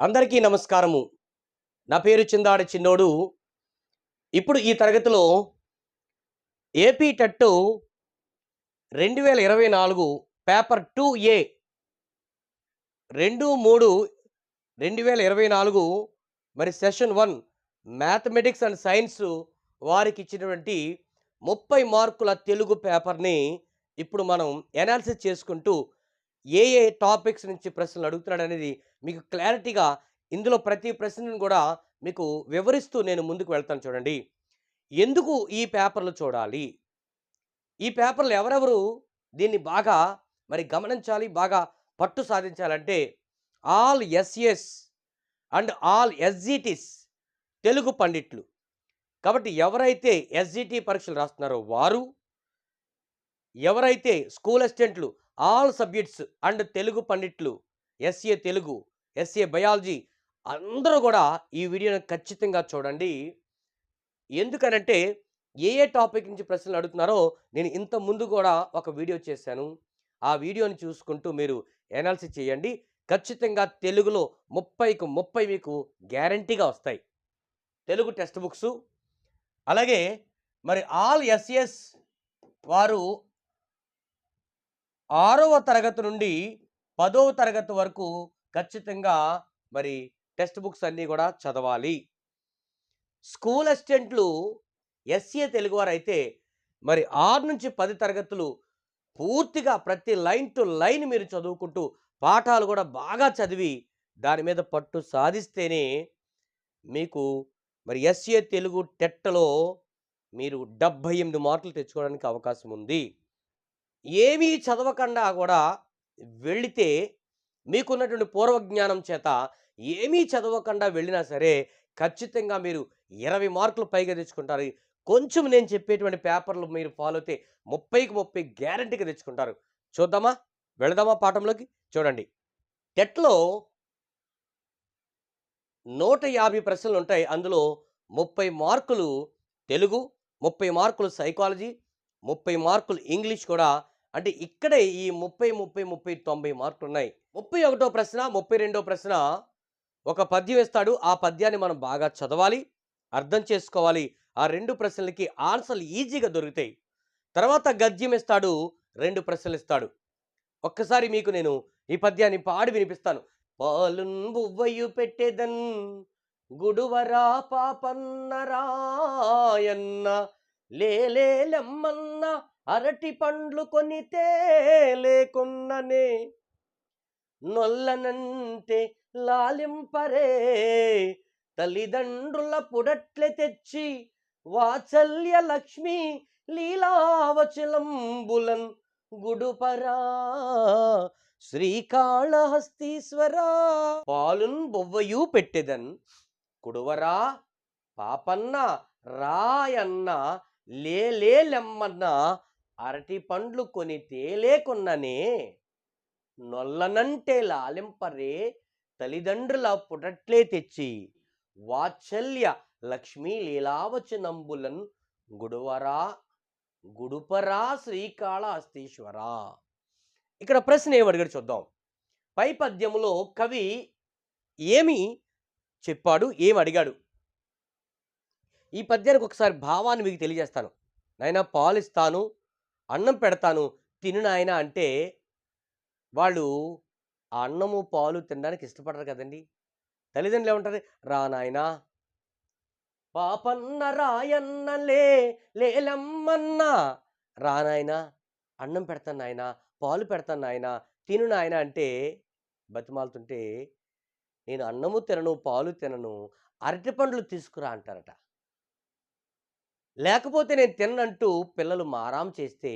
అందరికీ నమస్కారము. నా పేరు చిందాడి చిన్నోడు. ఇప్పుడు ఈ తరగతిలో ఏపీ టట్టు రెండు వేల ఇరవై నాలుగు పేపర్ టూ ఏ రెండు మూడు రెండు వేల ఇరవై నాలుగు మరి session one mathematics and science వారికి ఇచ్చినటువంటి ముప్పై మార్కుల తెలుగు పేపర్ని ఇప్పుడు మనం ఎనాలిసిస్ చేసుకుంటూ ఏ ఏ టాపిక్స్ నుంచి ప్రశ్నలు అడుగుతున్నాడు అనేది మీకు క్లారిటీగా ఇందులో ప్రతి ప్రశ్నను కూడా మీకు వివరిస్తూ నేను ముందుకు వెళ్తాను చూడండి. ఎందుకు ఈ పేపర్లు చూడాలి? ఈ పేపర్లు ఎవరెవరు? దీన్ని బాగా మరి గమనించాలి బాగా పట్టు సాధించాలంటే all SS and all SGTs Telugu పండిట్లు. కాబట్టి ఎవరైతే ఎస్జిటి పరీక్షలు రాస్తున్నారో వారు ఎవరైతే స్కూల్ అసిస్టెంట్లు ఆల్ సబ్జెక్ట్స్ అండ్ తెలుగు పండిట్లు ఎస్ఏ తెలుగు ఎస్ఏ బయాలజీ అందరూ కూడా ఈ వీడియోని ఖచ్చితంగా చూడండి. ఎందుకనంటే ఏ ఏ టాపిక్ నుంచి ప్రశ్నలు అడుగుతున్నారో నేను ఇంత ముందు కూడా ఒక వీడియో చేశాను. ఆ వీడియోని చూసుకుంటూ మీరు ఎనాలిసిస్ చేయండి. ఖచ్చితంగా తెలుగులో ముప్పైకు ముప్పై మీకు గ్యారంటీగా వస్తాయి. తెలుగు టెక్స్ట్ బుక్స్ అలాగే మరి ఆల్ ఎస్ఎస్ వారు ఆరవ తరగతి నుండి పదవ తరగతి వరకు ఖచ్చితంగా మరి టెక్స్ట్ బుక్స్ అన్నీ కూడా చదవాలి. స్కూల్ అసిస్టెంట్లు ఎస్ఏ తెలుగువారు అయితే మరి ఆరు నుంచి పది తరగతులు పూర్తిగా ప్రతి లైన్ టు లైన్ మీరు చదువుకుంటూ పాఠాలు కూడా బాగా చదివి దాని మీద పట్టు సాధిస్తేనే మీకు మరి ఎస్ఏ తెలుగు టెట్టలో మీరు డెబ్భై ఎనిమిది మార్కులు తెచ్చుకోవడానికి అవకాశం ఉంది. ఏమీ చదవకుండా కూడా వెళితే మీకున్నటువంటి పూర్వజ్ఞానం చేత ఏమీ చదవకుండా వెళ్ళినా సరే ఖచ్చితంగా మీరు ఇరవై మార్కులు పైగా తెచ్చుకుంటారు. కొంచెం నేను చెప్పేటువంటి పేపర్లు మీరు ఫాలో అయితే ముప్పైకి ముప్పై గ్యారంటీగా తెచ్చుకుంటారు. చూద్దామా? వెళదామా పాఠంలోకి? చూడండి. టెట్లో నూట యాభై ప్రశ్నలు ఉంటాయి. అందులో ముప్పై మార్కులు తెలుగు ముప్పై మార్కులు సైకాలజీ ముప్పై మార్కులు ఇంగ్లీష్ కూడా అంటే ఇక్కడే ఈ ముప్పై ముప్పై ముప్పై తొంభై మార్కులు ఉన్నాయి ముప్పై ఒకటో ప్రశ్న ముప్పై రెండో ప్రశ్న ఒక పద్యం ఇస్తాడు ఆ పద్యాన్ని మనం బాగా చదవాలి అర్థం చేసుకోవాలి. ఆ రెండు ప్రశ్నలకి ఆన్సర్లు ఈజీగా దొరుకుతాయి. తర్వాత గద్యం ఇస్తాడు రెండు ప్రశ్నలు ఇస్తాడు. ఒక్కసారి మీకు నేను ఈ పద్యాన్ని పాడి వినిపిస్తాను. పాలున్ బువ్వయు పెట్టేదన్ గుడువరా పాపన్నరాయన్న లేలేలమ్మన్న అరటి పండ్లు కొనితే లేకున్ననే నొల్లనంటే లాలింపరే. తల్లిదండ్రుల పుడట్లె తెచ్చి వాత్సల్య లక్ష్మి లీలావచలంబులన్ గుడుపరా. శ్రీకాళహస్తీశ్వరా పాలున్ బొవ్వయూ పెట్టెదన్ కుడువరా. పాపన్న రాయన్న లేలేలెమ్మన్న అరటి పండ్లు కొని తేలేకున్ననే నొల్లనంటే లాలింపరే తల్లిదండ్రుల పుటట్లే తెచ్చి వాత్సల్య లక్ష్మీ లీలావచనంబులన్ గుడువరా గుడుపరా శ్రీకాళహస్తీశ్వరా. ఇక్కడ ప్రశ్న ఏమడిగాడు చూద్దాం. పై పద్యంలో కవి ఏమి చెప్పాడు ఏమి అడిగాడు ఈ పద్యానికి ఒకసారి భావాన్ని మీకు తెలియజేస్తాను. నాయన పాలిస్తాను అన్నం పెడతాను తిను నాయన అంటే వాళ్ళు ఆ అన్నము పాలు తినడానికి ఇష్టపడరు కదండి. తల్లిదండ్రులు ఏమంటారు? రా నాయనా పాపన్న రాయన్న లే లేలమ్మన్న. రా నాయనా అన్నం పెడతాను నాయన పాలు పెడతాను నాయన తిను నాయన. అంటే బతిమాలుతుంటే నేను అన్నము తినను పాలు తినను అరటి పండ్లు తీసుకురా అంటారట. లేకపోతే నేను తిన్నంటూ పిల్లలు మారాం చేస్తే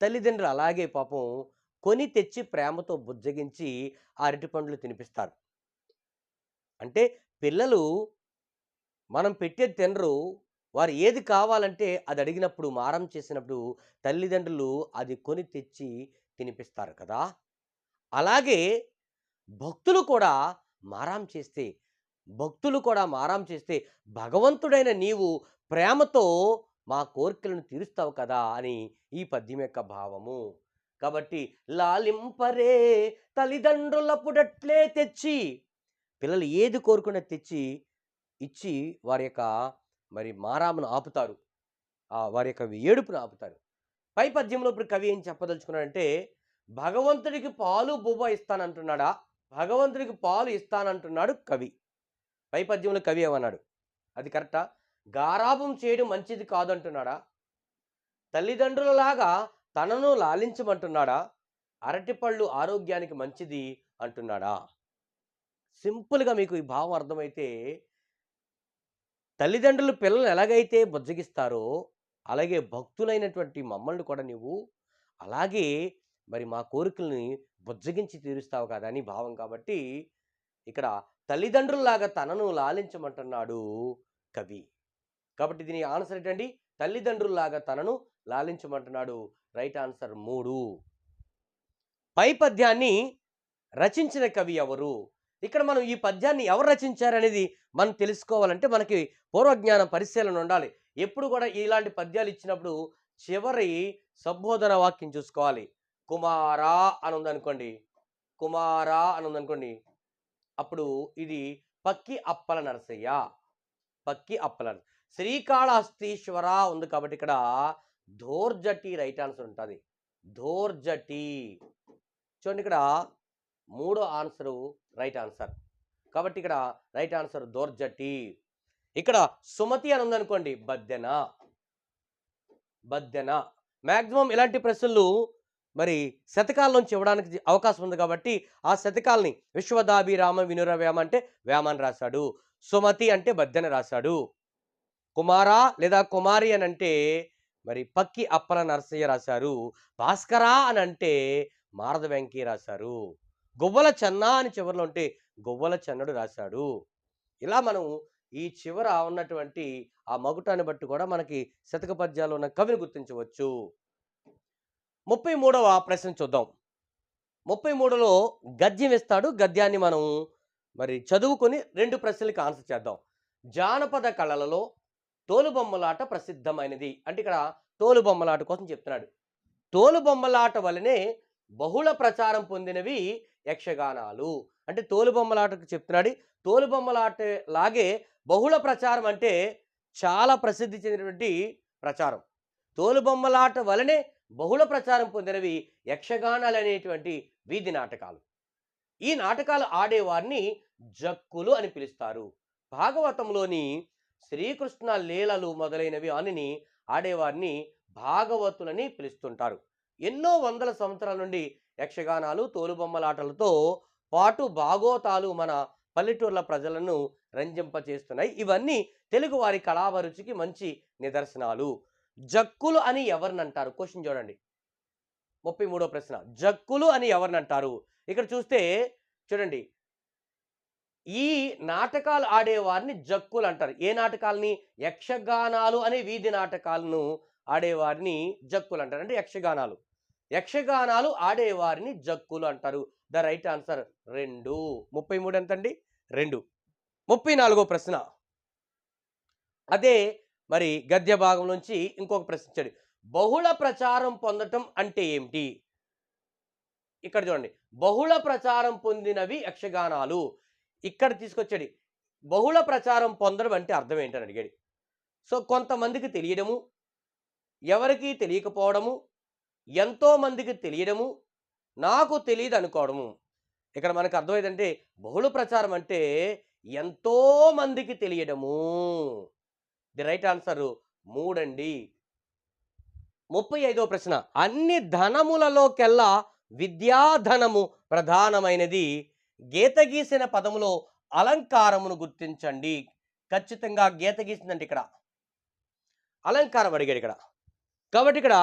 తల్లిదండ్రులు అలాగే పాపం కొని తెచ్చి ప్రేమతో బుజ్జగించి ఆ అరటి పండ్లు తినిపిస్తారు. అంటే పిల్లలు మనం పెట్టేది తినరు. వారు ఏది కావాలంటే అది అడిగినప్పుడు మారం చేసినప్పుడు తల్లిదండ్రులు అది కొని తెచ్చి తినిపిస్తారు కదా! అలాగే భక్తులు కూడా మారాం చేస్తే భక్తులు కూడా మారాం చేస్తే భగవంతుడైన నీవు ప్రేమతో మా కోరికలను తీరుస్తావు కదా! అని ఈ పద్యం యొక్క భావము. కాబట్టి లాలింపరే తల్లిదండ్రులప్పుడట్లే తెచ్చి పిల్లలు ఏది కోరుకున్నా తెచ్చి ఇచ్చి వారి యొక్క మరి మారామును ఆపుతారు. వారి యొక్క ఏడుపును ఆపుతారు. పై పద్యంలో ఇప్పుడు కవి ఏం చెప్పదలుచుకున్నాడంటే భగవంతుడికి పాలు బువ్వ ఇస్తానంటున్నాడా? భగవంతుడికి పాలు ఇస్తానంటున్నాడు కవి. పై పద్యంలో కవి ఏమన్నాడు? అది కరెక్టా? గారాభం చేయడం మంచిది కాదంటున్నాడా? తల్లిదండ్రులలాగా తనను లాలించమంటున్నాడా? అరటిపళ్ళు ఆరోగ్యానికి మంచిది అంటున్నాడా? సింపుల్గా మీకు ఈ భావం అర్థమైతే తల్లిదండ్రులు పిల్లలు ఎలాగైతే బుజ్జగిస్తారో అలాగే భక్తులైనటువంటి మమ్మల్ని కూడా నీవు అలాగే మరి మా కోరికల్ని బుజ్జగించి తీరుస్తావు కదా అని భావం కాబట్టి ఇక్కడ తల్లిదండ్రుల్లాగా తనను లాలించమంటున్నాడు కవి. కాబట్టి దీని ఆన్సర్ ఏంటండి? తల్లిదండ్రుల్లాగా తనను లాలించమంటున్నాడు. రైట్ ఆన్సర్ మూడు. పై పద్యాన్ని రచించిన కవి ఎవరు? ఇక్కడ మనం ఈ పద్యాన్ని ఎవరు రచించారనేది మనం తెలుసుకోవాలంటే మనకి పూర్వజ్ఞానం పరిశీలన ఉండాలి. ఎప్పుడు కూడా ఇలాంటి పద్యాలు ఇచ్చినప్పుడు చివరి సంబోధన వాక్యం చూసుకోవాలి. కుమారా అని ఉందనుకోండి. కుమారా అని ఉందనుకోండి. అప్పుడు ఇది పక్కి అప్పల నరసయ్య. పక్కి అప్పల శ్రీకాళహస్తీశ్వర ఉంది కాబట్టి ఇక్కడ ధోర్జటి రైట్ ఆన్సర్ ఉంటుంది. ధోర్జటి చూడండి ఇక్కడ మూడో ఆన్సరు రైట్ ఆన్సర్. కాబట్టి ఇక్కడ రైట్ ఆన్సర్ దోర్జటి. ఇక్కడ సుమతి అని ఉందనుకోండి బద్దెన. బద్దెన. మ్యాక్సిమం ఇలాంటి ప్రశ్నలు మరి శతకాల నుంచి ఇవ్వడానికి అవకాశం ఉంది కాబట్టి ఆ శతకాల్ని విశ్వదాభిరామ వినుర వేమ అంటే వేమని రాశాడు. సుమతి అంటే బద్దెన రాశాడు. కుమారా లేదా కుమారి అని అంటే మరి పక్కి అప్పల నరసయ్య రాశారు భాస్కరా అని అంటే మారద వెంకీ రాశారు గువ్వల చెన్న అని చివరిలో ఉంటే గువ్వల చెన్నడు రాశాడు. ఇలా మనం ఈ చివర ఉన్నటువంటి ఆ మగుటాన్ని బట్టి కూడా మనకి శతక పద్యాలు ఉన్న కవిని గుర్తించవచ్చు. ముప్పై మూడవ ప్రశ్న చూద్దాం. ముప్పై మూడులో గద్యం ఇస్తాడు గద్యాన్ని మనం మరి చదువుకొని రెండు ప్రశ్నలకి ఆన్సర్ చేద్దాం. జానపద కళలలో తోలుబొమ్మలాట ప్రసిద్ధమైనది. అంటే ఇక్కడ తోలుబొమ్మలాట కోసం చెప్తున్నాడు. తోలుబొమ్మలాట వలనే బహుళ ప్రచారం పొందినవి యక్షగానాలు. అంటే తోలుబొమ్మలాటకు చెప్తున్నాడు. తోలుబొమ్మలాట లాగే బహుళ ప్రచారం అంటే చాలా ప్రసిద్ధి చెందినటువంటి ప్రచారం. తోలుబొమ్మలాట వలనే బహుళ ప్రచారం పొందినవి యక్షగానాలు అనేటువంటి వీధి నాటకాలు. ఈ నాటకాలు ఆడేవారిని జక్కులు అని పిలుస్తారు. భాగవతంలోని శ్రీకృష్ణ లీలలు మొదలైనవి అనిని ఆడేవారిని భాగవతులని పిలుస్తుంటారు. ఎన్నో వందల సంవత్సరాల నుండి యక్షగానాలు తోలుబొమ్మలాటలతో పాటు భాగోతాలు మన పల్లెటూర్ల ప్రజలను రంజింపచేస్తున్నాయి. ఇవన్నీ తెలుగు వారి కళావరుచికి మంచి నిదర్శనాలు. జక్కులు అని ఎవరినంటారు? క్వశ్చన్ చూడండి. ముప్పై మూడో ప్రశ్న. జక్కులు అని ఎవరినంటారు? ఇక్కడ చూస్తే చూడండి ఈ నాటకాలు ఆడేవారిని జక్కులు అంటారు ఏ నాటకాలని? యక్షగానాలు అనే వీధి నాటకాలను ఆడేవారిని జక్కులు అంటారు అంటే యక్షగానాలు. యక్షగానాలు ఆడేవారిని జక్కులు అంటారు. ద రైట్ ఆన్సర్ రెండు. ముప్పై మూడు ఎంతండి? రెండు. ముప్పై నాలుగో ప్రశ్న. అదే మరి గద్య భాగం నుంచి ఇంకొక ప్రశ్న బహుళ ప్రచారం పొందటం అంటే ఏమిటి? ఇక్కడ చూడండి. బహుళ ప్రచారం పొందినవి యక్షగానాలు. ఇక్కడ తీసుకొచ్చాడు. బహుళ ప్రచారం పొందడం అంటే అర్థం ఏంటని అడిగాడు. సో కొంతమందికి తెలియడము ఎవరికి తెలియకపోవడము ఎంతోమందికి తెలియడము నాకు తెలియదు అనుకోవడము. ఇక్కడ మనకు అర్థమైందంటే బహుళ ప్రచారం అంటే ఎంతో మందికి తెలియడము. ది రైట్ ఆన్సర్ మూడండి. ముప్పై ఐదో ప్రశ్న. అన్ని ధనములలోకెల్లా విద్యాధనము ప్రధానమైనది గీత గీసిన పదములో అలంకారమును గుర్తించండి. ఖచ్చితంగా గీత గీసిందంటే ఇక్కడ. అలంకారం అడిగాడు ఇక్కడ. కాబట్టి ఇక్కడ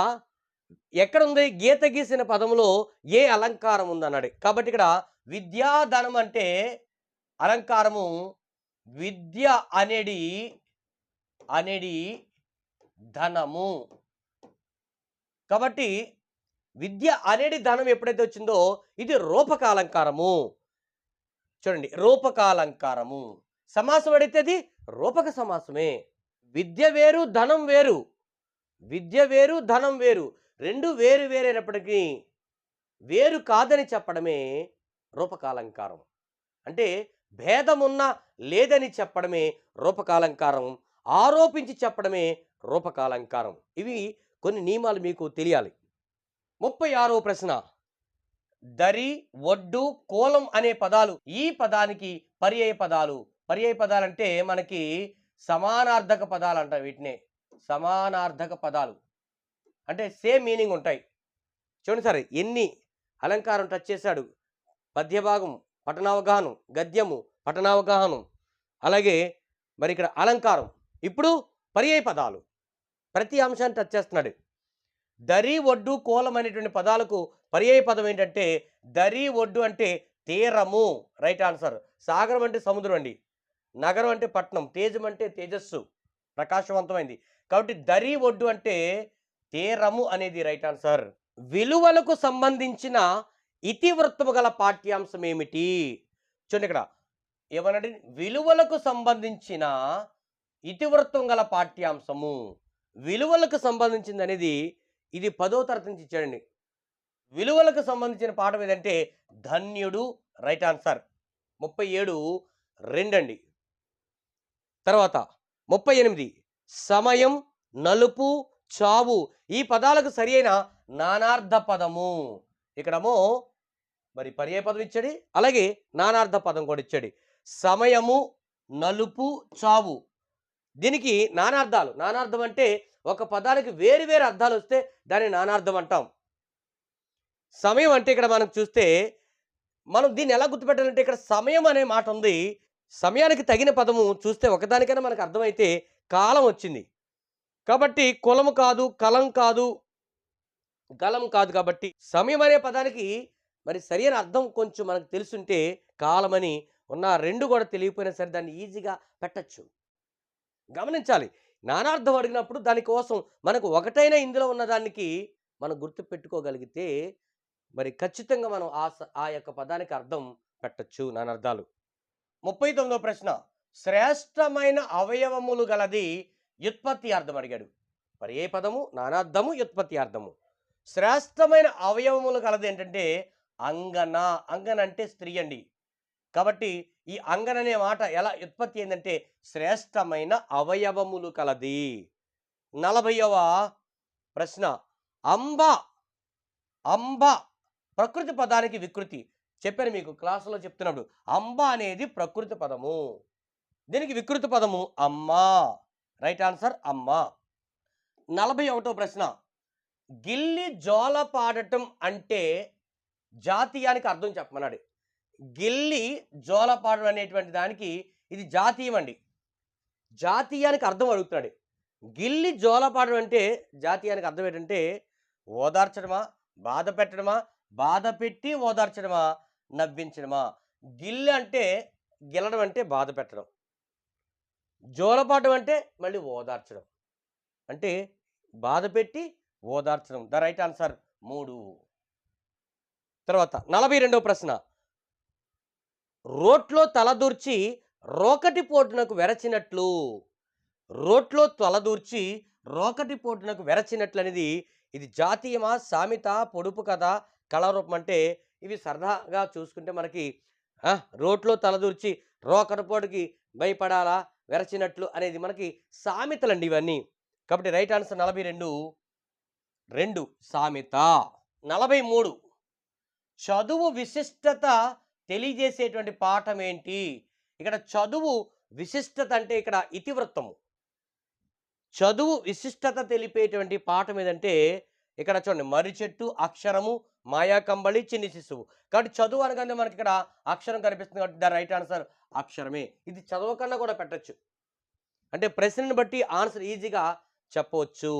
ఎక్కడ ఉంది గీత గీసిన పదములో ఏ అలంకారం ఉందన్నాడు. కాబట్టి ఇక్కడ విద్యాధనం అంటే అలంకారము విద్య అనేది అనేది ధనము. కాబట్టి విద్య అనేది ధనం ఎప్పుడైతే వచ్చిందో ఇది రూపక అలంకారము. చూడండి రూపకాలంకారము. సమాసం అడిగితే అది? రూపక సమాసమే. విద్య వేరు ధనం వేరు. విద్య వేరు ధనం వేరు. రెండు వేరు వేరైనప్పటికీ వేరు కాదని చెప్పడమే రూపకాలంకారం. అంటే భేదమున్న లేదని చెప్పడమే రూపకాలంకారం. ఆరోపించి చెప్పడమే రూపకాలంకారం. ఇవి కొన్ని నియమాలు మీకు తెలియాలి. ముప్పై ఆరో ప్రశ్న. దరి ఒడ్డు కోలం అనే పదాలు ఈ పదానికి పర్యాయ పదాలు. పర్యాయ పదాలు అంటే మనకి సమానార్థక పదాలు అంట వీటినే. సమానార్థక పదాలు. అంటే సేమ్ మీనింగ్ ఉంటాయి. చూడండి సార్ ఎన్ని అలంకారం టచ్ చేశాడు. పద్యభాగం పఠనావగాహనం గద్యము పఠనావగాహనం. అలాగే మరి ఇక్కడ అలంకారం. ఇప్పుడు పర్యాయ పదాలు. ప్రతి అంశాన్ని టచ్ చేస్తున్నాడు. దరి ఒడ్డు కోలం అనేటువంటి పదాలకు పర్యాయ పదం ఏంటంటే దరి ఒడ్డు అంటే తీరము రైట్ ఆన్సర్. సాగరం అంటే సముద్రం అండి. నగరం అంటే పట్నం తేజం అంటే తేజస్సు ప్రకాశవంతమైంది. కాబట్టి దరి ఒడ్డు అంటే తీరము అనేది రైట్ ఆన్సర్. విలువలకు సంబంధించిన ఇతివృత్తము గల పాఠ్యాంశం ఏమిటి? చూడండి ఇక్కడ. ఏమనండి విలువలకు సంబంధించిన ఇతివృత్తం గల పాఠ్యాంశము. విలువలకు సంబంధించింది అనేది ఇది పదో తరగతి నుంచి ఇచ్చాడండి. విలువలకు సంబంధించిన పాఠం ఏదంటే ధన్యుడు రైట్ ఆన్సర్. ముప్పై ఏడు రెండండి తర్వాత ముప్పై ఎనిమిది సమయం నలుపు చావు. ఈ పదాలకు సరి అయిన నానార్థ పదము. ఇక్కడమో మరి పర్యాయ పదం ఇచ్చాడు. అలాగే నానార్థ పదం కూడా ఇచ్చాడు. సమయము నలుపు చావు. దీనికి నానార్థాలు. నానార్థం అంటే ఒక పదానికి వేరు వేరు అర్థాలు వస్తే దాన్ని నానార్థం అంటాం. సమయం అంటే ఇక్కడ మనం చూస్తే మనం దీన్ని ఎలా గుర్తుపెట్టాలంటే ఇక్కడ సమయం అనే మాట ఉంది. సమయానికి తగిన పదము చూస్తే ఒకదానికైనా మనకు అర్థమైతే కాలం వచ్చింది. కాబట్టి కులము కాదు కలం కాదు గలం కాదు కాబట్టి సమయం అనే పదానికి మరి సరైన అర్థం కొంచెం మనకు తెలుసుంటే కాలమని ఉన్న రెండు కూడా తెలియకపోయినా సరే దాన్ని ఈజీగా పెట్టచ్చు. గమనించాలి. నానార్థం అడిగినప్పుడు దానికోసం మనకు ఒకటైన ఇందులో ఉన్న దానికి మనం గుర్తు పెట్టుకోగలిగితే మరి ఖచ్చితంగా మనం ఆ స- ఆ యొక్క పదానికి అర్థం పెట్టచ్చు నానార్థాలు. ముప్పై తొమ్మిదో ప్రశ్న. శ్రేష్టమైన అవయవములు గలది వ్యుత్పత్తి అర్థం అడిగాడు. మరి ఏ పదము? నానార్థము వ్యుత్పత్తి అర్థము. శ్రేష్టమైన అవయవములు గలది ఏంటంటే అంగన. అంగన అంటే స్త్రీ అండి. కాబట్టి ఈ అంగన్ అనే మాట ఎలా ఉత్పత్తి అయిందంటే శ్రేష్టమైన అవయవములు కలది. నలభైవ ప్రశ్న అంబ అంబ ప్రకృతి పదానికి వికృతి. చెప్పాను మీకు క్లాసులో చెప్తున్నప్పుడు అంబ అనేది ప్రకృతి పదము. దీనికి వికృతి పదము అమ్మా. రైట్ ఆన్సర్ అమ్మ. నలభై ఒకటో ప్రశ్న గిల్లి జోల పాడటం అంటే జాతీయానికి అర్థం చెప్పమన్నాడు. గిల్లి జోలపాడు అనేటువంటి దానికి ఇది జాతీయం అండి. జాతీయానికి అర్థం అడుగుతున్నాడు. గిల్లి జోలపాడడం అంటే జాతీయానికి అర్థం ఏంటంటే ఓదార్చడమా బాధ పెట్టడమా బాధ పెట్టి ఓదార్చడమా నవ్వించడమా. గిల్లి అంటే గిల్లడం అంటే బాధ పెట్టడం. జోలపాటం అంటే మళ్ళీ ఓదార్చడం. అంటే బాధ పెట్టి ఓదార్చడం. ద రైట్ ఆన్సర్ మూడు. తర్వాత నలభై రెండవ ప్రశ్న. రోట్లో తలదూర్చి రోకటి పోటునకు వెరచినట్లు. రోట్లో తలదూర్చి రోకటి పోటునకు వెరచినట్లు అనేది ఇది జాతీయమా సామెత పొడుపు కథ కళారూపం అంటే ఇవి సరదాగా చూసుకుంటే మనకి రోట్లో తలదూర్చి రోకటి పోటుకి భయపడాలా వెరచినట్లు అనేది మనకి సామెతలండి ఇవన్నీ. కాబట్టి రైట్ ఆన్సర్ నలభై రెండు. రెండు సామెత. నలభై మూడు. చదువు విశిష్టత తెలియజేసేటువంటి పాఠం ఏంటి? ఇక్కడ చదువు విశిష్టత అంటే ఇక్కడ ఇతివృత్తము. చదువు విశిష్టత తెలిపేటువంటి పాఠం ఏదంటే ఇక్కడ చూడండి మర్రి చెట్టు అక్షరము మాయా కంబళి చిన్ని శిశువు. కాబట్టి చదువు అనగానే మనకి ఇక్కడ అక్షరం కనిపిస్తుంది కాబట్టి దాని రైట్ ఆన్సర్ అక్షరమే. ఇది చదవకుండా కూడా పెట్టచ్చు. అంటే ప్రశ్నను బట్టి ఆన్సర్ ఈజీగా చెప్పవచ్చు.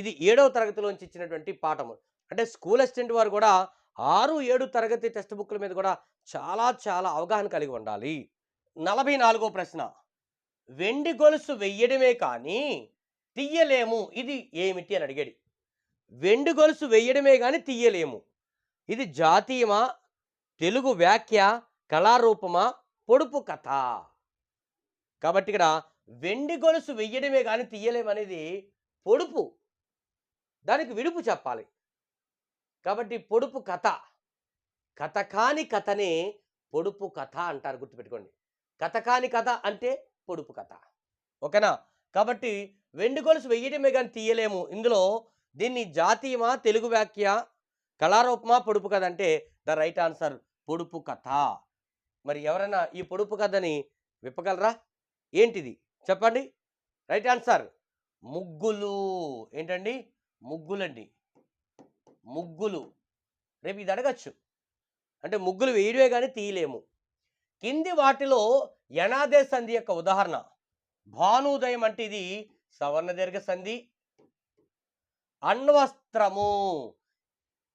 ఇది ఏడవ తరగతిలోంచి ఇచ్చినటువంటి పాఠము. అంటే స్కూల్ అసిస్టెంట్ వారు కూడా ఆరు ఏడు తరగతి టెక్స్ట్ బుక్ల మీద కూడా చాలా చాలా అవగాహన కలిగి ఉండాలి. నలభై నాలుగో ప్రశ్న. వెండి గొలుసు వెయ్యడమే కానీ తీయలేము ఇది ఏమిటి అని అడిగాడు. వెండి గొలుసు వెయ్యడమే కానీ తీయలేము ఇది జాతీయమా? తెలుగు వ్యాఖ్య కళారూపమా? పొడుపు కథ. కాబట్టి ఇక్కడ వెండి గొలుసు వెయ్యడమే కానీ తీయలేమనేది పొడుపు. దానికి విడుపు చెప్పాలి. కాబట్టి పొడుపు కథ. కథ కాని కథనే పొడుపు కథ అంటారు గుర్తుపెట్టుకోండి. కథ కాని కథ అంటే పొడుపు కథ. ఓకేనా? కాబట్టి వెండి గొలుసు వెయ్యటమే కానీ తీయలేము. ఇందులో దీన్ని జాతీయమా తెలుగు వ్యాఖ్య కళారూపమా పొడుపు కథ అంటే ద రైట్ ఆన్సర్ పొడుపు కథ. మరి ఎవరైనా ఈ పొడుపు కథని విప్పగలరా? ఏంటిది? చెప్పండి. రైట్ ఆన్సర్ ముగ్గులు. ఏంటండి? ముగ్గులండి. ముగ్గులు. రేపు ఇది అడగచ్చు. అంటే ముగ్గులు వేయడమే కానీ తీయలేము. కింది వాటిలో యనాదే సంధి యొక్క ఉదాహరణ. భానుదయం అంటే ఇది సవర్ణ దీర్ఘ సంధి. అణ్వస్త్రము.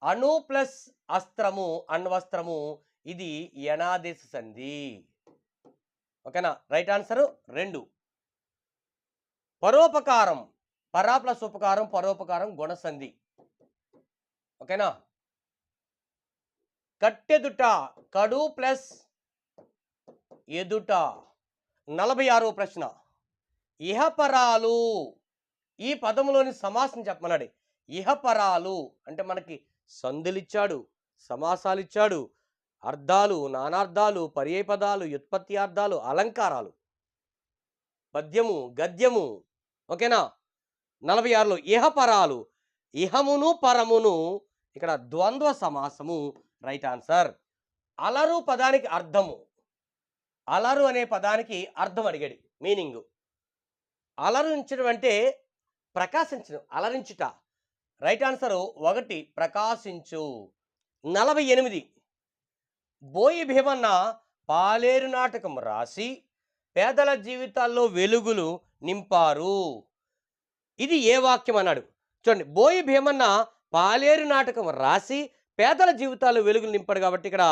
అణు ప్లస్ అస్త్రము అణ్వస్త్రము ఇది యనాదేశ సంధి. ఓకేనా? రైట్ ఆన్సర్ రెండు. పరోపకారం. పరా ప్లస్ ఉపకారం పరోపకారం గుణసంధి ఓకేనా? కట్టెదుట కడు ప్లస్ ఎదుట. నలభై ఆరో ప్రశ్న. ఇహపరాలు. ఈ పదములోని సమాసం చెప్పమన్నాడు. ఇహపరాలు అంటే మనకి సందులిచ్చాడు సమాసాలు ఇచ్చాడు అర్థాలు నానార్థాలు పర్యాయ పదాలు వ్యుత్పత్తి అర్థాలు అలంకారాలు. పద్యము గద్యము. ఓకేనా? నలభై ఆరులో ఇహపరాలు. ఇహమును పరమును ఇక్కడ ద్వంద్వ సమాసము రైట్ ఆన్సర్ అలరు పదానికి అర్థము. అలరు అనే పదానికి అర్థం అడిగాడు మీనింగ్ అలరించడం అంటే ప్రకాశించడం అలరించుట. రైట్ ఆన్సర్ ఒకటి ప్రకాశించు. నలభై ఎనిమిది. బోయి భీమన్న పాలేరు నాటకం రాసి పేదల జీవితాల్లో వెలుగులు నింపారు. ఇది ఏ వాక్యం అన్నాడు? చూడండి బోయి భీమన్న పాలేరు నాటకం రాసి పేదల జీవితాలు వెలుగులు నింపాడు కాబట్టి ఇక్కడ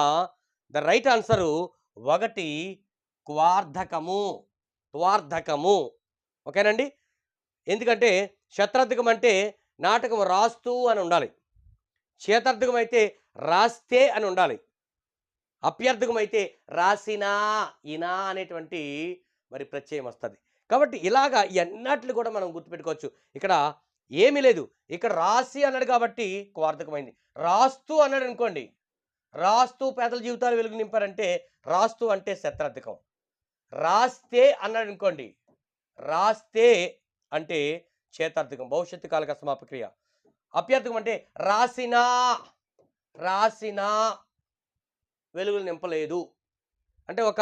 ద రైట్ ఆన్సరు ఒకటి క్వార్థకము త్వార్థకము ఓకేనండి? ఎందుకంటే శత్రార్థకం అంటే నాటకం రాస్తూ అని ఉండాలి. చేతార్థకం అయితే రాస్తే అని ఉండాలి. అప్యర్థకం అయితే రాసినా ఇనా అనేటువంటి మరి ప్రత్యయం వస్తుంది. కాబట్టి ఇలాగా ఎన్నట్లు కూడా మనం గుర్తుపెట్టుకోవచ్చు. ఇక్కడ ఏమీ లేదు. ఇక్కడ రాసి అన్నాడు కాబట్టి క్వార్థకమైంది. రాస్తూ అన్నాడు అనుకోండి రాస్తూ పేదల జీవితాలు వెలుగు నింపారంటే రాస్తూ అంటే శత్రార్థకం రాస్తే అన్నాడు అనుకోండి రాస్తే అంటే చేతార్థకం భవిష్యత్తు కాలక సమాపక్రియ అభ్యర్థకం అంటే రాసినా రాసినా వెలుగులు నింపలేదు. అంటే ఒక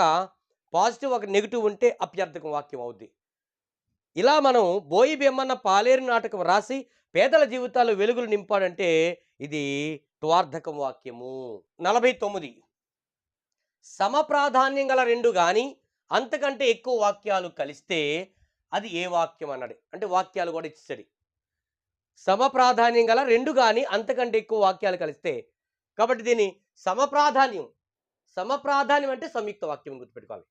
పాజిటివ్ ఒక నెగిటివ్ ఉంటే అభ్యర్థకం వాక్యం అవుద్ది. ఇలా మనం బోయి బెమ్మన్న పాలేరు నాటకం రాసి పేదల జీవితాలు వెలుగులు నింపాడంటే ఇది త్వార్థకం వాక్యము. నలభై తొమ్మిది. సమప్రాధాన్యం గల రెండు కానీ అంతకంటే ఎక్కువ వాక్యాలు కలిస్తే అది ఏ వాక్యం అన్నాడు అంటే వాక్యాలు కూడా ఇచ్చాడు సమప్రాధాన్యం గల రెండు కానీ అంతకంటే ఎక్కువ వాక్యాలు కలిస్తే కాబట్టి దీన్ని సమప్రాధాన్యం. సమప్రాధాన్యం అంటే సంయుక్త వాక్యం గుర్తుపెట్టుకోవాలి.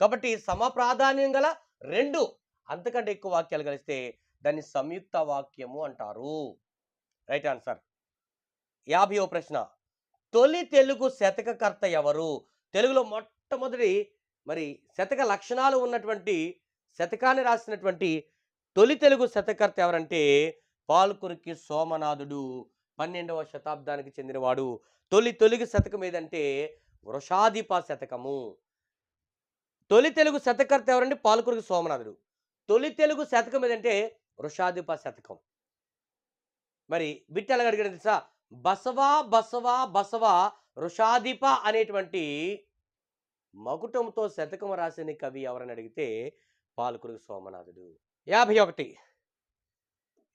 కాబట్టి సమప్రాధాన్యం గల రెండు అంతకంటే ఎక్కువ వాక్యాలు కలిస్తే దాన్ని సంయుక్త వాక్యము అంటారు. Right answer. యాభైవ ప్రశ్న. తొలి తెలుగు శతకకర్త ఎవరు? తెలుగులో మొట్టమొదటి మరి శతక లక్షణాలు ఉన్నటువంటి శతకాన్ని రాసినటువంటి తొలి తెలుగు శతకర్త ఎవరంటే పాల్కురికి సోమనాథుడు. పన్నెండవ శతాబ్దానికి చెందినవాడు. తొలి తొలిగి శతకం ఏదంటే వృషాధిప శతకము. తొలి తెలుగు శతకర్త ఎవరంటే పాల్కురికి సోమనాథుడు. తొలి తెలుగు శతకం ఏదంటే వృషాధిప శతకం. మరి బిట్టెలగా అడిగాడు తెలుసా? బసవా బసవా బసవా వృషాధిప అనేటువంటి మకుటంతో శతకం రాసిన కవి ఎవరని అడిగితే పాల్కురికి సోమనాథుడు. యాభై ఒకటి.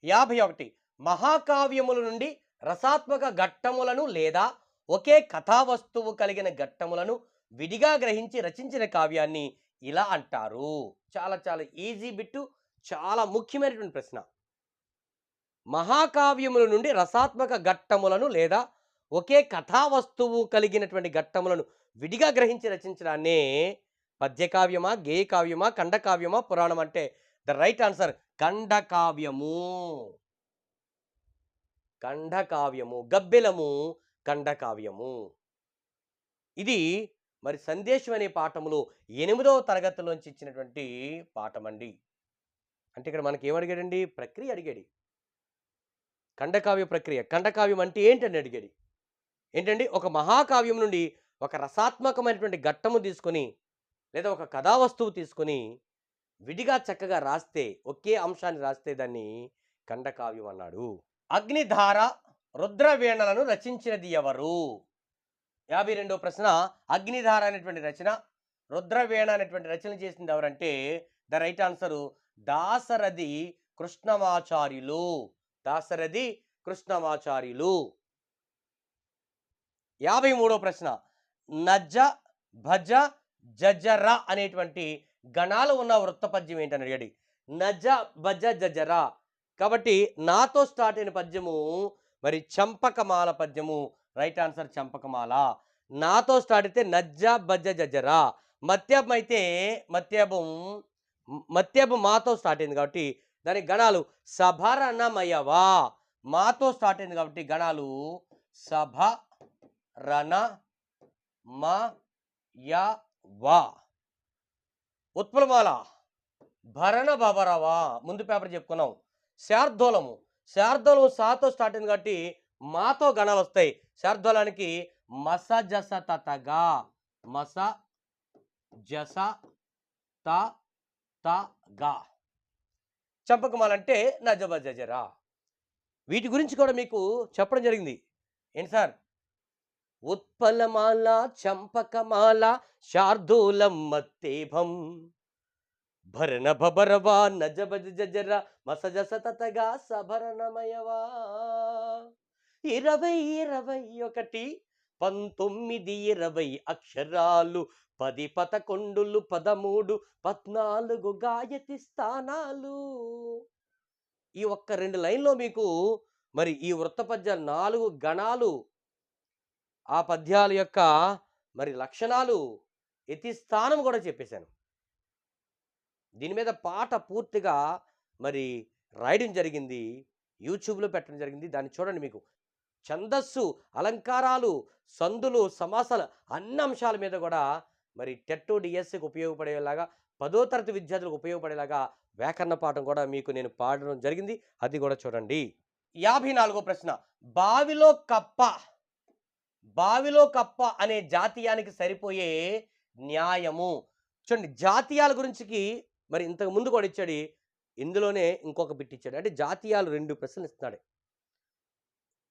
యాభై ఒకటి. మహాకావ్యముల నుండి రసాత్మక ఘట్టములను లేదా ఒకే కథావస్తువు కలిగిన ఘట్టములను విడిగా గ్రహించి రచించిన కావ్యాన్ని ఇలా అంటారు. చాలా చాలా ఈజీ బిట్టు చాలా ముఖ్యమైనటువంటి ప్రశ్న. మహాకావ్యముల నుండి రసాత్మక ఘట్టములను లేదా ఒకే కథా వస్తువు కలిగినటువంటి ఘట్టములను విడిగా గ్రహించి రచించడాన్నే పద్యకావ్యమా గేయ కావ్యమా ఖండకావ్యమా పురాణం అంటే ద రైట్ ఆన్సర్ ఖండకావ్యము. ఖండకావ్యము గబ్బెలము ఖండకావ్యము. ఇది మరి సందేశం అనే పాఠములో ఎనిమిదవ తరగతిలోంచి ఇచ్చినటువంటి పాఠం అండి అంటే ఇక్కడ మనకి ఏమడిగాడండి ప్రక్రియ అడిగాడు. ఖండకావ్య ప్రక్రియ. ఖండకావ్యం అంటే ఏంటని అడిగాడు. ఏంటండి? ఒక మహాకావ్యం నుండి ఒక రసాత్మకమైనటువంటి ఘట్టము తీసుకొని లేదా ఒక కథా వస్తువు తీసుకొని విడిగా చక్కగా రాస్తే ఒకే అంశాన్ని రాస్తే దాన్ని ఖండకావ్యం అన్నాడు. అగ్నిధార రుద్రవీణలను రచించినది ఎవరు? యాభై రెండో ప్రశ్న అగ్నిధార అనేటువంటి రచన రుద్రవేణ అనేటువంటి రచన చేసింది ఎవరంటే the right answer Dasarathi Krishnamacharyulu. Dasarathi Krishnamacharyulu. యాభై మూడో ప్రశ్న నజ భజ జజర అనేటువంటి గణాలు ఉన్న వృత్త పద్యం ఏంటని అడిగాడు. నజ భజ జజర. కాబట్టి నాతో స్టార్ట్ అయిన పద్యము మరి చంపకమాల పద్యము రైట్ ఆన్సర్ చంపకమాల. నాతో స్టార్ట్ అయితే నజ్జ బజ్జ జజ్జరా. మత్యబం అయితే మత్యబం మత్యబం మాతో స్టార్ట్ అయింది కాబట్టి దాని గణాలు సభరణమయవా. మాతో స్టార్ట్ అయింది కాబట్టి గణాలు సభ రణ మ య వా ఉత్పలమాల భరణ బబరవా ముందు పేపర్ చెప్పుకున్నాం. శార్దోలము. శార్దూలము సాతో స్టార్ట్ అయింది కాబట్టి మాతో గణాలు వస్తాయి. శార్దూలానికి మస జస తతగా మస జస త త గా. చంపకమాల అంటే నజబజజరా. వీటి గురించి కూడా మీకు చెప్పడం జరిగింది. ఏంటి సార్? ఉత్పలమాల చంపకమాల శార్దూలం మత్తేభం భరణ భబరవా నజబజ జజర మసజ సతతగా సభరణమయవా. ఇరవై ఇరవై ఒకటి పంతొమ్మిది ఇరవై అక్షరాలు పది పదకొండులు పదమూడు పద్నాలుగు గాయతి స్థానాలు. ఈ ఒక్క రెండు లైన్లో మీకు మరి ఈ వృత్తపద్య నాలుగు గణాలు ఆ పద్యాల యొక్క మరి లక్షణాలు ఎతి స్థానం కూడా చెప్పేశాను. దీని మీద పాట పూర్తిగా మరి రాయడం జరిగింది యూట్యూబ్లో పెట్టడం జరిగింది దాన్ని చూడండి మీకు. ఛందస్సు అలంకారాలు సందులు సమాసాలు అన్ని అంశాల మీద కూడా మరి టెట్ డిఎస్సికి ఉపయోగపడేలాగా పదో తరగతి విద్యార్థులకు ఉపయోగపడేలాగా వ్యాకరణ పాఠం కూడా మీకు నేను పాడడం జరిగింది. అది కూడా చూడండి. యాభై నాలుగో ప్రశ్న. బావిలో కప్ప బావిలో కప్ప అనే జాతీయానికి సరిపోయే న్యాయము. చూడండి జాతీయాల గురించికి మరి ఇంతకు ముందు కూడా ఇచ్చాడు. ఇందులోనే ఇంకొక బిట్ ఇచ్చాడు. అంటే జాతీయాలు రెండు ప్రశ్నలు ఇస్తున్నాడు.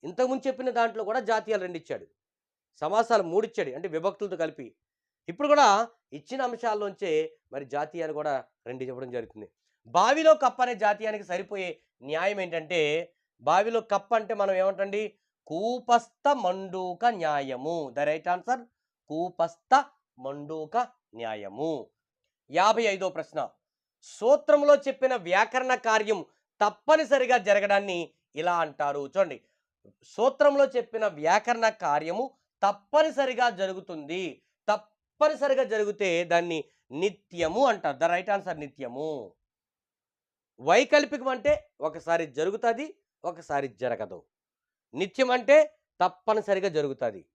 ఇంతకుముందు చెప్పిన దాంట్లో కూడా జాతీయాలు రెండు ఇచ్చాడు సమాసాలు మూడు ఇచ్చాడు అంటే విభక్తులతో కలిపి. ఇప్పుడు కూడా ఇచ్చిన అంశాల్లోంచే మరి జాతీయాలు కూడా రెండు చెప్పడం జరుగుతుంది. బావిలో కప్ప అనే జాతీయానికి సరిపోయే న్యాయం ఏంటంటే బావిలో కప్ప అంటే మనం ఏమంటండి కూపస్థ మండూక న్యాయము. The right answer? కూపస్థ మండూక న్యాయము. యాభై ఐదో ప్రశ్న. సూత్రంలో చెప్పిన వ్యాకరణ కార్యం తప్పనిసరిగా జరగడాన్ని ఇలా అంటారు. చూడండి. సూత్రంలో చెప్పిన వ్యాకరణ కార్యము తప్పనిసరిగా జరుగుతుంది. తప్పనిసరిగా జరిగితే దాన్ని నిత్యము అంటారు. ద రైట్ ఆన్సర్ నిత్యము. వైకల్పికం అంటే ఒకసారి జరుగుతుంది ఒకసారి జరగదు. నిత్యం అంటే తప్పనిసరిగా జరుగుతుంది.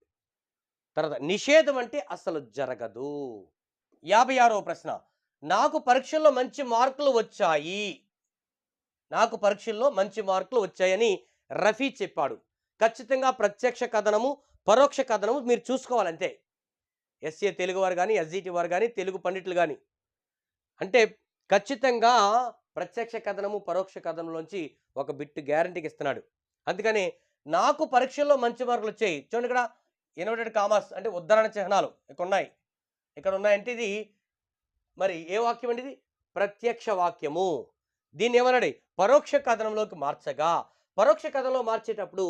తర్వాత నిషేధం అంటే అసలు జరగదు. యాభై ఆరో ప్రశ్న. నాకు పరీక్షల్లో మంచి మార్కులు వచ్చాయి. నాకు పరీక్షల్లో మంచి మార్కులు వచ్చాయని రఫీ చెప్పాడు. ఖచ్చితంగా ప్రత్యక్ష కథనము పరోక్ష కథనము మీరు చూసుకోవాలంతే. ఎస్ఏ తెలుగు వారు కానీ ఎస్జిటి వారు కానీ తెలుగు పండితులు కానీ అంటే ఖచ్చితంగా ప్రత్యక్ష కథనము పరోక్ష కథనంలోంచి ఒక బిట్ గ్యారంటీకి ఇస్తున్నాడు. అందుకని నాకు పరీక్షల్లో మంచి మార్కులు వచ్చాయి. చూడండి ఇక్కడ ఇన్వర్టెడ్ కామర్స్ అంటే ఉద్ధరణ చిహ్నాలు ఇక్కడ ఉన్నాయి ఇక్కడ ఉన్నాయంటే ఇది మరి ఏ వాక్యం అండి ఇది? ప్రత్యక్ష వాక్యము. దీన్ని ఏమన్నాడు? పరోక్ష కథనంలోకి మార్చగా పరోక్ష కథలో మార్చేటప్పుడు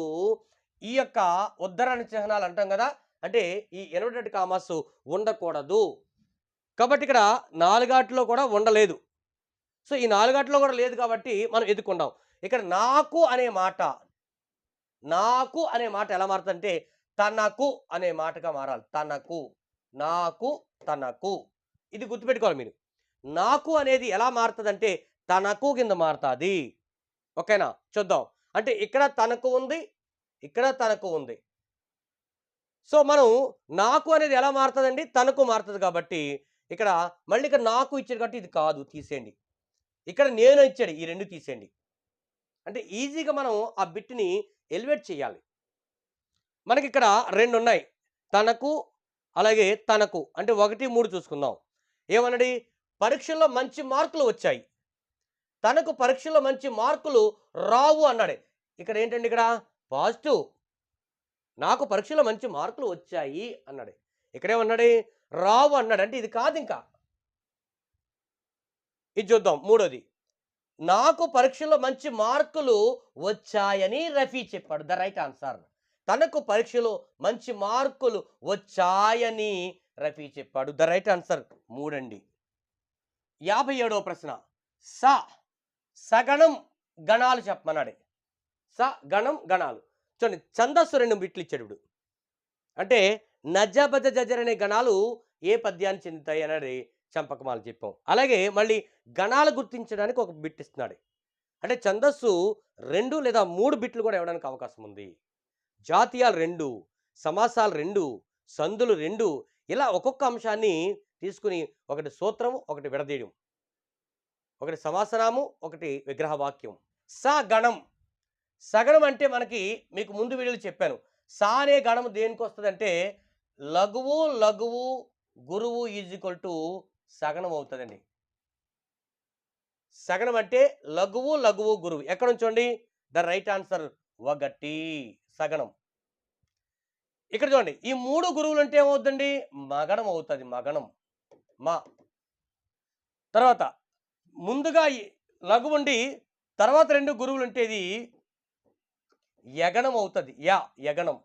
ఈ యొక్క ఉద్ధరణ చిహ్నాలు అంటాం కదా అంటే ఈ ఇన్వర్టెడ్ కామర్స్ ఉండకూడదు. కాబట్టి ఇక్కడ నాలుగాట్లో కూడా ఉండలేదు. సో ఈ నాలుగాట్లో కూడా లేదు కాబట్టి మనం ఎదుర్కొంటాం ఇక్కడ నాకు అనే మాట నాకు అనే మాట ఎలా మారుతుందంటే తనకు అనే మాటగా మారాలి. తనకు నాకు తనకు. ఇది గుర్తుపెట్టుకోవాలి మీరు. నాకు అనేది ఎలా మారుతుందంటే తనకు కింద మారుతుంది. ఓకేనా? చూద్దాం. అంటే ఇక్కడ తనకు ఉంది ఇక్కడ తనకు ఉంది. సో మనం నాకు అనేది ఎలా మారుతుందండి? తనకు మారుతుంది కాబట్టి ఇక్కడ మళ్ళీ ఇక్కడ నాకు ఇచ్చాడు కాబట్టి ఇది కాదు తీసేయండి. ఇక్కడ నేను ఇచ్చాడు ఈ రెండు తీసేయండి. అంటే ఈజీగా మనం ఆ బిట్ని ఎలివేట్ చేయాలి. మనకి ఇక్కడ రెండు ఉన్నాయి. తనకు అలాగే తనకు. అంటే ఒకటి మూడు చూసుకుందాం. ఏమన్నాడు? పరీక్షల్లో మంచి మార్కులు వచ్చాయి. తనకు పరీక్షలో మంచి మార్కులు రావు అన్నాడు. ఇక్కడ ఏంటండి ఇక్కడ? పాజిటివ్. నాకు పరీక్షలో మంచి మార్కులు వచ్చాయి అన్నాడు. ఇక్కడేమన్నాడు రావు అన్నాడు. అంటే ఇది కాదు ఇంకా. ఇది చూద్దాం. మూడోది. నాకు పరీక్షలో మంచి మార్కులు వచ్చాయని రఫీ చెప్పాడు. The right answer. తనకు పరీక్షలో మంచి మార్కులు వచ్చాయని రఫీ చెప్పాడు. The right answer. మూడండి. యాభై ఏడవ ప్రశ్న. స సగణం గణాలు చెప్పమన్నాడే. స గణం గణాలు. చూడండి ఛందస్సు రెండు బిట్లు ఇచ్చాడు అంటే నజబజ జజర్ అనే గణాలు ఏ పద్యాన్ని చెందుతాయి అనేది చంపకమాలు చెప్పాం. అలాగే మళ్ళీ గణాలు గుర్తించడానికి ఒక బిట్ ఇస్తున్నాడు. అంటే ఛందస్సు రెండు లేదా మూడు బిట్లు కూడా ఇవ్వడానికి అవకాశం ఉంది. జాతీయాలు రెండు సమాసాలు రెండు సందులు రెండు ఇలా ఒక్కొక్క అంశాన్ని తీసుకుని ఒకటి సూత్రము ఒకటి విడదీయడం. ఒకటి సమాసనాము ఒకటి విగ్రహ వాక్యం స గణం. సగణం అంటే మనకి మీకు ముందు వీడియోలు చెప్పాను. సా అనే గణం దేనికి వస్తుందంటే లఘువు లఘువు గురువు ఈజ్ ఈక్వల్ టు సగణం అవుతుందండి. సగణం అంటే లఘువు లఘువు గురువు. ఎక్కడ ఉంచండి ద రైట్ ఆన్సర్ ఒకటి సగణం. ఇక్కడ చూడండి ఈ మూడు గురువులు అంటే ఏమవుతుందండి? మగణం అవుతుంది మగణం. మా. తర్వాత ముందుగా లఘు ఉండి తర్వాత రెండు గురువులు ఉంటే ఇది యగణం అవుతుంది. యా యగణం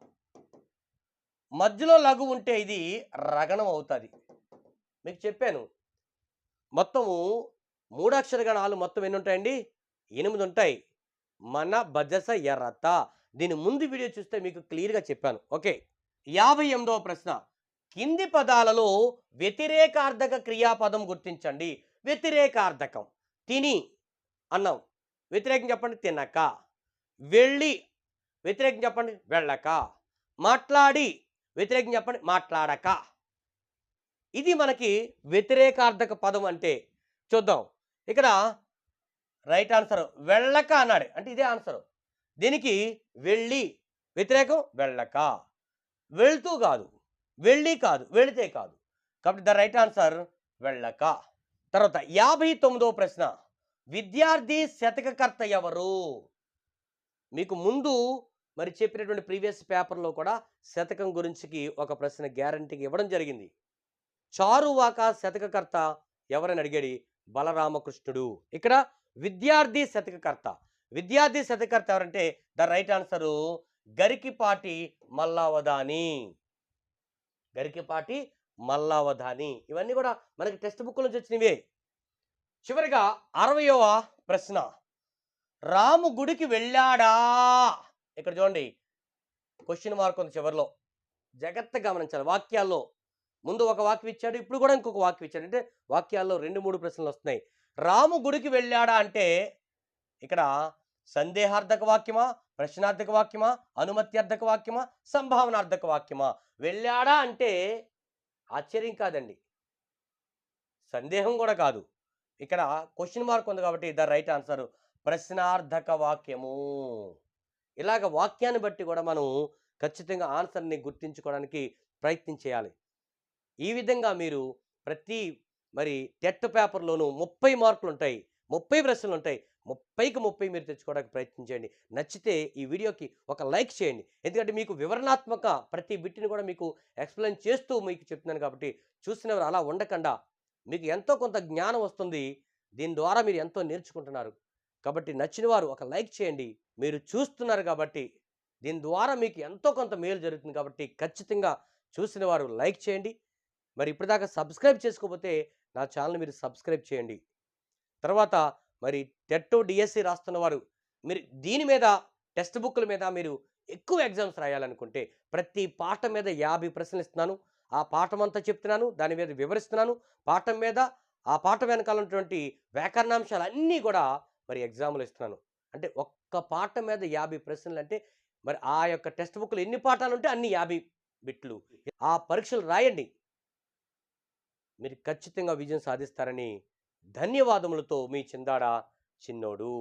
మధ్యలో లఘు ఉంటే ఇది రగణం అవుతుంది. మీకు చెప్పాను. మొత్తము మూడాక్షర గణాలు మొత్తం ఎన్ని ఉంటాయండి? ఎనిమిది ఉంటాయి. మన బజస ఎర్రత దీని ముందు వీడియో చూస్తే మీకు క్లియర్గా చెప్పాను. ఓకే. యాభై ఎనిమిదవ ప్రశ్న. కింది పదాలలో వ్యతిరేకార్థక క్రియాపదం గుర్తించండి. వ్యతిరేకార్థకం. తిని అన్నాం వ్యతిరేకం చెప్పండి తినక. వెళ్ళి వ్యతిరేకం చెప్పండి వెళ్ళక. మాట్లాడి వ్యతిరేకం చెప్పండి మాట్లాడక. ఇది మనకి వ్యతిరేకార్థక పదం అంటే చూద్దాం. ఇక్కడ రైట్ ఆన్సర్ వెళ్ళక అన్నాడు. అంటే ఇదే ఆన్సర్. దీనికి వెళ్ళి వ్యతిరేకం వెళ్ళక. వెళ్తూ కాదు. వెళ్ళి కాదు. వెళితే కాదు. కాబట్టి ద రైట్ ఆన్సర్ వెళ్ళక. తర్వాత యాభై తొమ్మిదవ ప్రశ్న. విద్యార్థి శతకకర్త ఎవరు? మీకు ముందు మరి చెప్పినటువంటి ప్రీవియస్ పేపర్లో కూడా శతకం గురించికి ఒక ప్రశ్న గ్యారంటీకి ఇవ్వడం జరిగింది. చారువాక శతకకర్త ఎవరని అడిగాడు బలరామకృష్ణుడు. ఇక్కడ విద్యార్థి శతకకర్త. విద్యార్థి శతకర్త ఎవరంటే the right answer Garikipati Mallavadhani Garikipati Mallavadhani. ఇవన్నీ కూడా మనకి టెక్స్ట్ బుక్ నుంచి వచ్చినవే. చివరిగా అరవయవ ప్రశ్న. రాము గుడికి వెళ్ళాడా? ఇక్కడ చూడండి. క్వశ్చన్ మార్క్ ఉంది చివరిలో. జాగ్రత్తగా గమనించాలి. వాక్యాల్లో. ముందు ఒక వాక్యం ఇచ్చాడు ఇప్పుడు కూడా ఇంకొక వాక్యం ఇచ్చాడు. అంటే వాక్యాల్లో రెండు మూడు ప్రశ్నలు వస్తున్నాయి. రాము గుడికి వెళ్ళాడా అంటే ఇక్కడ సందేహార్థక వాక్యమా ప్రశ్నార్థక వాక్యమా అనుమత్యార్థక వాక్యమా సంభావనార్థక వాక్యమా? వెళ్ళాడా అంటే ఆశ్చర్యం కాదండి. సందేహం కూడా కాదు. ఇక్కడ క్వశ్చన్ మార్క్ ఉంది కాబట్టి ద రైట్ ఆన్సర్. ప్రశ్నార్థక వాక్యము. ఇలాగ వాక్యాన్ని బట్టి కూడా మనం ఖచ్చితంగా ఆన్సర్ని గుర్తించుకోవడానికి ప్రయత్నం చేయాలి. ఈ విధంగా మీరు ప్రతి మరి టెట్ పేపర్లోనూ ముప్పై మార్కులు ఉంటాయి ముప్పై ప్రశ్నలు ఉంటాయి ముప్పైకి ముప్పై మీరు తెచ్చుకోవడానికి ప్రయత్నించండి నచ్చితే ఈ వీడియోకి ఒక లైక్ చేయండి. ఎందుకంటే మీకు వివరణాత్మక ప్రతి బిట్ని కూడా మీకు ఎక్స్ప్లెయిన్ చేస్తూ మీకు చెప్తున్నాను కాబట్టి చూసినవారు అలా ఉండకుండా మీకు ఎంతో కొంత జ్ఞానం వస్తుంది. దీని ద్వారా మీరు ఎంతో నేర్చుకుంటున్నారు. కాబట్టి నచ్చిన వారు ఒక లైక్ చేయండి. మీరు చూస్తున్నారు కాబట్టి దీని ద్వారా మీకు ఎంతో కొంత మేలు జరుగుతుంది కాబట్టి ఖచ్చితంగా చూసిన వారు లైక్ చేయండి. మరి ఇప్పటిదాకా సబ్స్క్రైబ్ చేసుకోకపోతే నా ఛానల్ మీరు సబ్స్క్రైబ్ చేయండి. తర్వాత మరి టెట్ డిఎస్సి రాస్తున్న వారు మీరు దీని మీద టెక్స్ట్ బుక్ల మీద మీరు ఎక్కువ ఎగ్జామ్స్ రాయాలనుకుంటే ప్రతి పాఠం మీద యాభై ప్రశ్నలు ఇస్తున్నాను. ఆ పాఠం అంతా చెప్తున్నాను దాని మీద వివరిస్తున్నాను. పాఠం మీద ఆ పాఠం వెనకాల ఉన్నటువంటి వ్యాకరణాంశాలు అన్నీ కూడా మరి ఎగ్జామ్లు ఇస్తున్నాను. అంటే ఒక్క పాఠం మీద యాభై ప్రశ్నలు అంటే మరి ఆ యొక్క టెక్స్ట్ బుక్లు ఎన్ని పాఠాలు ఉంటే అన్ని యాభై బిట్లు. ఆ పరీక్షలు రాయండి. మీరు ఖచ్చితంగా విజయం సాధిస్తారని ధన్యవాదములతో మీ చిందాడ చిన్నోడు.